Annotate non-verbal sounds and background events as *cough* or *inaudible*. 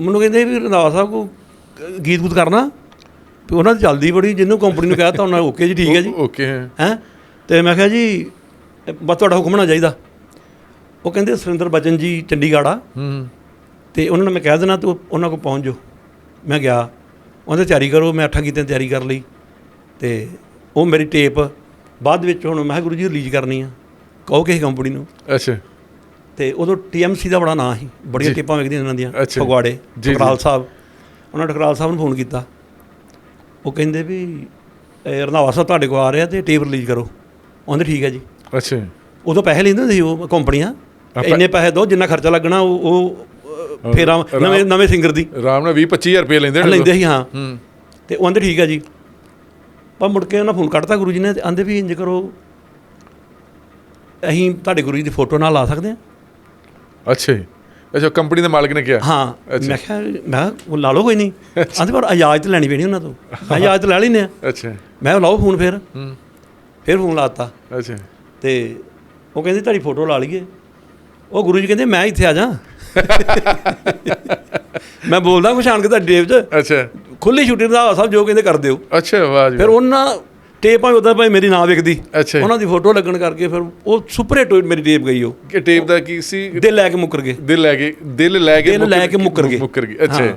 ਮੈਨੂੰ ਕਹਿੰਦੇ ਵੀ ਰੰਧਾਵਾ ਸਾਹਿਬ ਕੋ ਗੀਤ ਗੂਤ ਕਰਨਾ। ਵੀ ਉਹਨਾਂ ਦੀ ਚੱਲਦੀ ਬੜੀ ਜਿਹਨੂੰ ਕੰਪਨੀ ਨੂੰ ਕਹਿਤਾ ਉਹਨਾਂ ਓਕੇ ਜੀ ਠੀਕ ਹੈ ਜੀ। ਓਕੇ ਹੈ। ਹੈਂ? ਤੇ ਮੈਂ ਕਿਹਾ ਜੀ ਬਸ ਤੁਹਾਡਾ ਹੁਕਮ ਹੋਣਾ ਚਾਹੀਦਾ। ਉਹ ਕਹਿੰਦੇ ਸੁਰਿੰਦਰ ਬਚਨ ਜੀ ਚੰਡੀਗੜ੍ਹ ਆ। ਹੂੰ। ਤੇ ਉਹਨਾਂ ਨੂੰ ਮੈਂ ਕਹਿ ਦੇਣਾ ਤੂੰ ਉਹਨਾਂ ਕੋਲ ਪਹੁੰਚ ਜਾਓ। ਮੈਂ ਗਿਆ। ਉਹਦੇ ਤਿਆਰੀ ਕਰੋ ਮੈਂ ਅੱਠਾਂ ਗੀਤਾਂ ਦੀ ਤਿਆਰੀ ਕਰ ਲਈ। ਤੇ ਉਹ ਮੇਰੀ ਟੇਪ ਬਾਅਦ ਵਿੱਚ ਹੁਣ ਮੈਂ ਗੁਰੂ ਜੀ ਰਿਲੀਜ਼ ਕਰਨੀ ਆ। ਕਹੋ ਕਿਸੇ ਕੰਪਨੀ ਨੂੰ। ਅੱਛਾ। ਤੇ ਉਦੋਂ ਟੀਐਮਸੀ ਦਾ ਬੜਾ ਨਾਂ ਸੀ। ਬੜੀਆਂ। ਟੇਪਾਂ ਵੇਖਦੀਆਂ ਇਹਨਾਂ ਦੀਆਂ। ਫਗਵਾੜੇ। ਟਕਰਾਲ ਸਾਹਿਬ। ਉਹਨਾਂ ਟਕਰਾਲ ਸਾਹਿਬ ਨੂੰ ਫੋਨ ਕੀਤਾ। ਉਹ ਕਹਿੰਦੇ ਵੀ ਰੰਧਾਵਾ ਸਾਹਿਬ ਤੁਹਾਡੇ ਕੋਲ ਆ ਰਿਹਾ ਤੇ ਟੇਪ ਰਿਲੀਜ਼ ਕਰੋ। ਉਹਦੇ ਠੀਕ ਹੈ ਜੀ। ਅੱਛਾ। ਉਦੋਂ ਪੈਸੇ ਲੈਂਦੇ ਹੁੰਦੇ ਸੀ ਉਹ ਕੰਪਨੀਆਂ। ਇੰਨੇ ਪੈਸੇ ਦੋ ਜਿੰਨਾ ਖਰਚਾ ਲੱਗਣਾ ਉਹ ਉਹ ਫੇਰਾਂ ਨਵੇਂ ਨਵੇਂ ਸਿੰਗਰ ਦੀ। ਆਰਾਮ ਨਾਲ 20 25000 ਰੁਪਏ ਲੈਂਦੇ ਲੈਂਦੇ ਸੀ ਹਾਂ। ਹੂੰ। ਤੇ ਉਹ ਆਂਦੇ ਠੀਕ ਹੈ ਜੀ। ਪਰ ਮੁੜ ਕੇ ਉਹਨਾਂ ਫੋਨ ਕੱਟਤਾ ਗੁਰੂ ਜੀ ਨੇ ਤੇ ਆਂਦੇ ਵੀ ਇੰਜ ਕਰੋ। ਅਸੀਂ ਤੁਹਾਡੇ ਗੁਰੂ ਜੀ ਦੀ ਫੋਟੋ ਨਾਲ ਲਾ ਸਕਦੇ ਹਾਂ। ਅੱਛਾ ਜੀ। ਅੱਛਾ ਕੰਪਨੀ ਦੇ ਮਾਲਕ ਨੇ ਕਿਹਾ? ਹਾਂ। ਮੈਂ ਕਿਹਾ ਮੈਂ ਉਹ ਲਾ ਲਓ ਕੋਈ ਨਹੀਂ। ਆਂਦੇ ਪਰ ਇਜਾਜ਼ਤ ਲੈਣੀ ਪੈਣੀ ਉਹਨਾਂ ਤੋਂ। ਮੈਂ ਇਜਾਜ਼ਤ ਲੈ ਲੈਨੇ ਆ। ਅੱਛਾ। ਮੈਂ ਲਾਓ ਫੋਨ ਫਿਰ। ਹੂੰ। ਫਿਰ ਫੋਨ ਲਾਤਾ ਅੱਛਾ। ਤੇ ਉਹ ਕਹਿੰਦੇ ਤੁਹਾਡੀ ਫੋਟੋ ਲਾ ਲਈਏ। ਉਹ ਗੁਰੂ ਜੀ ਕਹਿੰਦੇ ਮੈਂ ਇੱਥੇ ਆ ਜਾ। *laughs* ਮੈਂ ਬੋਲਦਾ ਆਣ ਕੇ ਤਾਂ ਡੇਵ 'ਚ। ਅੱਛਾ। ਖੁੱਲੀ ਛੁੱਟੀ ਦਾ ਸਭ ਜੋ ਕਹਿੰਦੇ ਕਰ ਦਿਓ। ਅੱਛਾ ਵਾਹ ਜੀ ਫਿਰ ਉਹਨਾਂ ਟੇਪ ਭਾਵੇਂ ਉਦਾਂ ਭਾਵੇਂ ਮੇਰੀ ਨਾ ਵਿਕਦੀ ਅੱਛਾ ਜੀ। ਉਹਨਾਂ ਦੀ ਫੋਟੋ ਲੱਗਣ ਕਰਕੇ ਫਿਰ ਉਹ ਸੁਪਰ ਹਿੱਟ ਹੋਈ ਮੇਰੀ ਟੇਪ ਗਈ ਉਹ। ਕਿ ਟੇਪ ਦਾ ਕੀ ਸੀ? ਦਿਲ ਲੈ ਕੇ ਮੁੱਕਰ ਗਏ। ਦਿਲ ਲੈ ਕੇ ਦਿਲ ਲੈ ਕੇ ਦਿਲ ਲੈ ਕੇ ਮੁੱਕਰ ਗਏ। ਮੁੱਕਰ ਗਏ। ਅੱਛਾ ਹਾਂ।